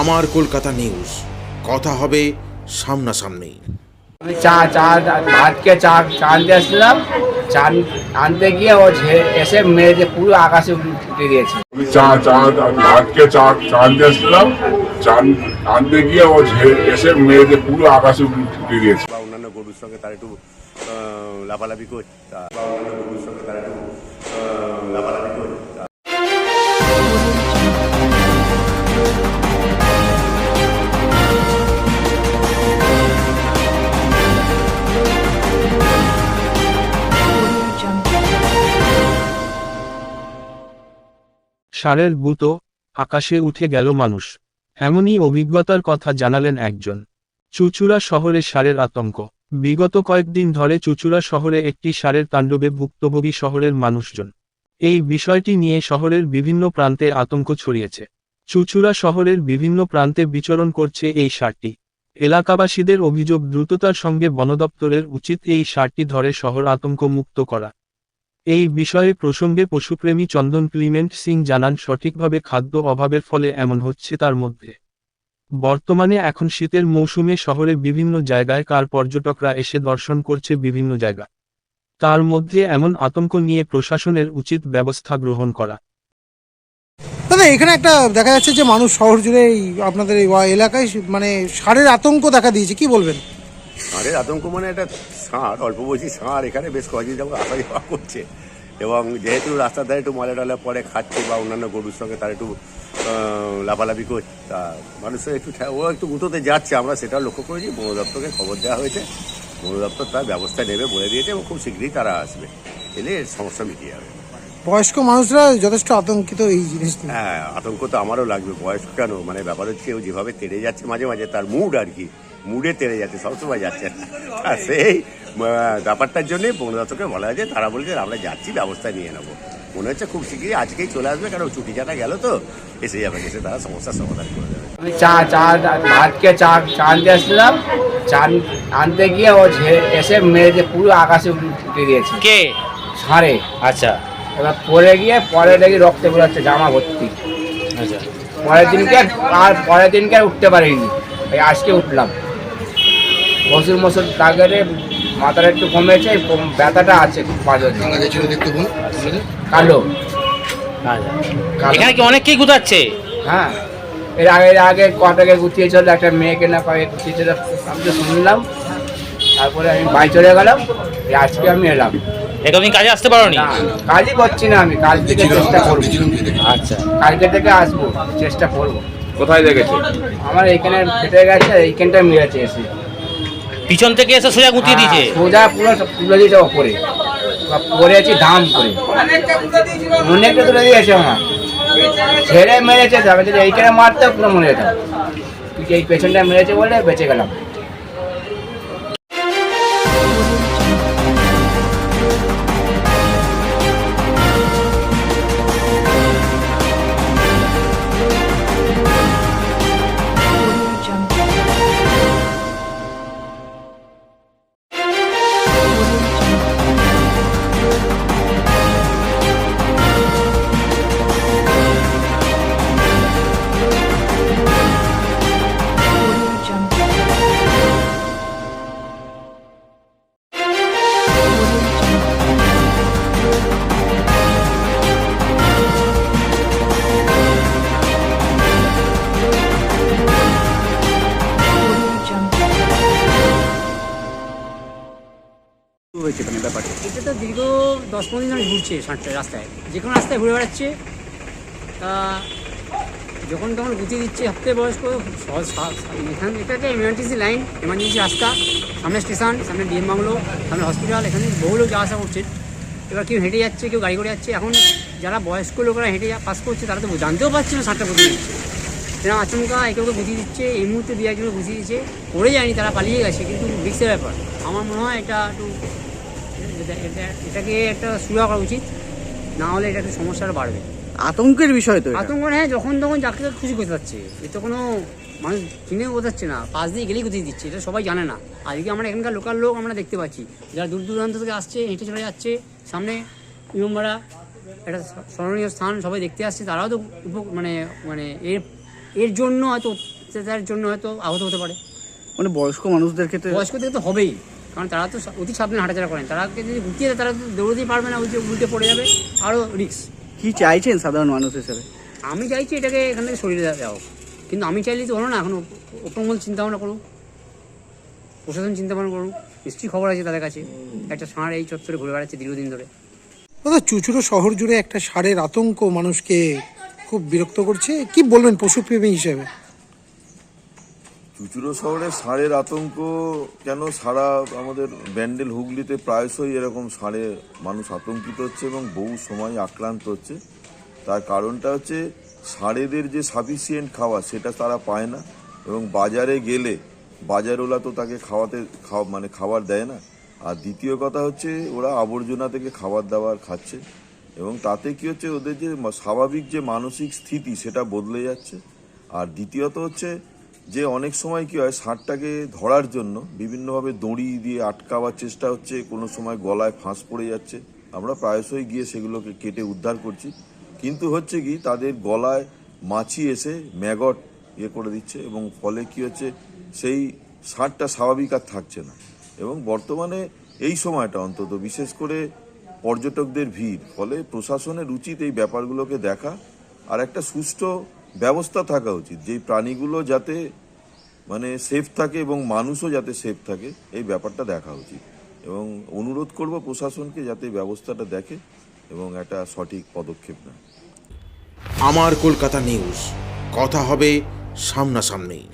আমার কলকাতা নিউজ কথা হবে সামনাসামনি। আমি চা চা ভাতকে চা চা আনতে আসছিলাম চা আনতে গিয়ে ও এসে মেরে পুরো আকাশে উঠে দিয়েছে। আমি চা চা ভাতকে চা চা আনতে আসছিলাম চা আনতে গিয়ে ও এসে মেয়েদের পুরো আকাশে উঠে দিয়েছে। বা অন্যান্য গরুর সঙ্গে তারা একটু লাফালাফি করছে বা অন্যান্য গরুর সঙ্গে তারা একটু সারের বুতো, আকাশে উঠে গেল মানুষ। এমনই অভিজ্ঞতার কথা জানালেন একজন। চুচুড়া শহরে সারের আতঙ্ক। বিগত কয়েকদিন ধরে চুচুড়া শহরে একটি সারের তাণ্ডবে ভুক্তভোগী শহরের মানুষজন। এই বিষয়টি নিয়ে শহরের বিভিন্ন প্রান্তে আতঙ্ক ছড়িয়েছে। চুচুড়া শহরের বিভিন্ন প্রান্তে বিচরণ করছে এই সারটি। এলাকাবাসীদের অভিযোগ দ্রুততার সঙ্গে বনদপ্তরের উচিত এই সারটি ধরে শহর আতঙ্ক মুক্ত করা। এই বিষয়ে প্রসঙ্গে পশুপ্রেমী চন্দন ক্লিমেন্ট সিং জানান, সঠিকভাবে খাদ্য অভাবের ফলে এমন হচ্ছে তার মধ্যে। বর্তমানে এখন শীতের মৌসুমে শহরে বিভিন্ন জায়গায় কার পর্যটকরা এসে দর্শন করছে বিভিন্ন জায়গা। তার মধ্যে এমন আতঙ্ক নিয়ে প্রশাসনের উচিত ব্যবস্থা গ্রহণ করা। দাদা, এখানে একটা দেখা যাচ্ছে যে মানুষ শহর জুড়ে আপনাদের এলাকায় মানে সারের আতঙ্ক দেখা দিয়েছে, কি বলবেন? ষাঁড়ের আতঙ্ক মানে একটা ষাঁড় অল্প বয়সী ষাঁড় এখানে বেশ কয়েকদিন যাব আসা যাওয়া করছে। এবং যেহেতু রাস্তার ধারে একটু ময়লা টয়লা পরে খাচ্ছে বা অন্যান্য গরুর সঙ্গে তারা একটু লাফালাফি করছে তা মানুষের একটু ও একটু গুঁতোতে যাচ্ছে। আমরা সেটা লক্ষ্য করেছি বন দপ্তরকে খবর দেওয়া হয়েছে। বন দপ্তর তার ব্যবস্থা নেবে বলে দিয়েছে এবং খুব শীঘ্রই তারা আসবে। এলে এর সমস্যা মিটিয়ে যাবে। বয়স্ক মানুষরা যথেষ্ট আতঙ্কিত এই জিনিস হ্যাঁ আতঙ্ক তো আমারও লাগবে। বয়স্ক কেন? মানে ব্যাপার হচ্ছে ও যেভাবে তেড়ে যাচ্ছে মাঝে মাঝে তার মুড আর কি। মুডে তেড়ে যাচ্ছে সবসময় যাচ্ছে। না। সেই ব্যাপারটার জন্যে বনদত্তকে বলা হয়েছে তারা বলছে আমরা যাচ্ছি ব্যবস্থা নিয়ে নেব। মনে হচ্ছে খুব শীঘ্রই আজকেই চলে আসবে কারণ ছুটি চাটা গেল তো। এসে যাবে এসে তারা সমস্যার সমাধান করে দেবে। চা চা ভাতকে চা চা আনতে আসছিলাম। চা আনতে গিয়ে ও এসে মেরে দিয়ে পুরো আকাশে উঠে দিয়েছে। কে? ছাড়ে আচ্ছা। এবার পরে গিয়ে পরে দেখি রক্তে বেরোচ্ছে জামা ভর্তি। আচ্ছা। পরের দিনকে আর পরের দিনকে আর উঠতে পারিনি। এই আজকে উঠলাম। মসুর মসুর দাগেরে মাথাটা একটু কমেছে ব্যথাটা আছে খুব বাজে। কালো। এখানে কি অনেককেই গুতাচ্ছে? হ্যাঁ। এর আগে এর আগে কটাকে গুছিয়েছিল একটা মেয়েকে না পায়ে গুছিয়েছিল আমি তো শুনলাম। তারপরে আমি বাড়ি চলে গেলাম এই আজকে আমি এলাম। একদিন কাজে আসতে পারোনি? না কাজই করছি না আমি কাল থেকে চেষ্টা করব। আচ্ছা কালকে থেকে আসব চেষ্টা করব। কোথায় দেখেছে? আমার এইখানে ফেটে গেছে এইখানটা মেরেছে এসে। পিছন থেকে এসে সোজা গুঁতিয়ে দিয়েছে। হ্যাঁ, সোজা পুরো তুলে দিয়েছে ওপরে। পরে আছি ধাম করে। অনেকটা তুলে দিয়েছে আমার ছেড়ে মেরেছে যদি এইখানে মারতে পুরো মনে যেতাম। তুই এই পেছনটা মেরেছে বলে বেঁচে গেলাম। Thank you. এটা তো দীর্ঘ দশ পনেরো দিন ঘুরছে রাস্তায়। যে কোনো রাস্তায় ঘুরে বেড়াচ্ছে। তা যখন তখন গুছিয়ে দিচ্ছে সবথেকে বয়স্ক, সহজ এখানে এটা একটা এমার্জেন্সি লাইন এমার্জেন্সি রাস্তা। সামনে স্টেশন সামনে ডিএম বাংলো সামনে হসপিটাল এখানে বহু লোক যাওয়া আসা করছে এবার কেউ হেঁটে যাচ্ছে, কেউ গাড়ি করে যাচ্ছে। এখন যারা বয়স্ক লোকেরা হেঁটে যা- পাস করছে, তারা তো জানতেও পারছে না ষাটটা গুছিয়ে দিচ্ছে এরকম আচমকা একে ওকে বুঝিয়ে দিচ্ছে। এই মুহূর্তে দু একজনকে বুঝিয়ে দিচ্ছে। পড়ে যায়নি, তারা পালিয়ে গেছে। কিন্তু রিক্সের ব্যাপার। আমার মনে হয় এটা একটু এটা এটা- এটাকে একটা সুরা করা উচিত। না হলে এটা একটু সমস্যাটা বাড়বে। আতঙ্কের বিষয় তো আতঙ্ক হ্যাঁ যখন তখন যাকে খুশি করতে পারছে এ তো কোনো মানুষ চিনেও বোঝাচ্ছে না। পাশ দিয়ে গেলেই কোথায় দিচ্ছে। এটা সবাই জানে না। আজকে আমরা এখানকার লোকাল লোক আমরা দেখতে পাচ্ছি। যারা দূর দূরান্ত থেকে আসছে হেঁটে চলে যাচ্ছে সামনে ইমামবাড়া একটা স্মরণীয় স্থান সবাই দেখতে আসছে। তারাও তো মানে মানে এর এর জন্য হয়তো অত্যাচারের জন্য হয়তো আহত হতে পারে। মানে বয়স্ক মানুষদের ক্ষেত্রে বয়স্কদের তো হবেই। কারণ তারা তো অতি সাবধানে হাঁটাচলা করেন। তারা যদি গুটিয়ে দেয় তারা তো দৌড়তেই পারবে না উল্টে উল্টে পড়ে যাবে। আরও রিস্ক কি চাইছেন সাধারণ মানুষ হিসেবে? আমি চাইছি এটাকে এখান থেকে সরিয়ে দেওয়া হোক। কিন্তু আমি চাইলেই তো হলো না এখন চিন্তা ভাবনা করুক প্রশাসন চিন্তা ভাবনা করুক নিশ্চয়ই খবর আছে তাদের কাছে। একটা ষাঁড় এই চত্বরে ঘুরে বেড়াচ্ছে দীর্ঘদিন ধরে। দাদা চুচুড়ো শহর জুড়ে একটা ষাঁড়ের আতঙ্ক মানুষকে খুব বিরক্ত করছে। কি বলবেন পশুপ্রেমী হিসেবে? চুচুড়ো শহরে ষাঁড়ের আতঙ্ক কেন? সারা আমাদের ব্যান্ডেল হুগলিতে প্রায়শই এরকম ষাঁড়ে মানুষ আতঙ্কিত হচ্ছে এবং বহু সময় আক্রান্ত হচ্ছে। তার কারণটা হচ্ছে ষাঁড়েদের যে সাফিসিয়েন্ট খাওয়া সেটা তারা পায় না এবং বাজারে গেলে বাজারওয়ালা তো তাকে খাওয়াতে, খাওয়া মানে খাবার দেয় না। আর দ্বিতীয় কথা হচ্ছে ওরা আবর্জনা থেকে খাবার দাবার খাচ্ছে এবং তাতে কি হচ্ছে ওদের যে স্বাভাবিক যে মানসিক স্থিতি সেটা বদলে যাচ্ছে। আর দ্বিতীয়ত হচ্ছে যে অনেক সময় কি হয় ষাঁড়টাকে ধরার জন্য বিভিন্নভাবে দড়ি দিয়ে আটকাবার চেষ্টা হচ্ছে, কোনো সময় গলায় ফাঁস পড়ে যাচ্ছে। আমরা প্রায়শই গিয়ে সেগুলোকে কেটে উদ্ধার করছি। কিন্তু হচ্ছে কি, তাদের গলায় মাছি এসে ম্যাগট ইয়ে করে দিচ্ছে এবং ফলে কি হচ্ছে, সেই ষাঁড়টা স্বাভাবিক আর থাকছে না। এবং বর্তমানে এই সময়টা অন্তত, বিশেষ করে পর্যটকদের ভিড়, ফলে প্রশাসনের উচিত এই ব্যাপারগুলোকে দেখা। আর একটা সুষ্ঠু ব্যবস্থা থাকা উচিত। যেই প্রাণীগুলো যাতে মানে সেফ থাকে এবং মানুষও যাতে সেফ থাকে, এই ব্যাপারটা দেখা উচিত। এবং অনুরোধ করব প্রশাসনকে যাতে ব্যবস্থাটা দেখে এবং একটা সঠিক পদক্ষেপ নেয়। আমার কলকাতা নিউজ কথা হবে সামনাসামনি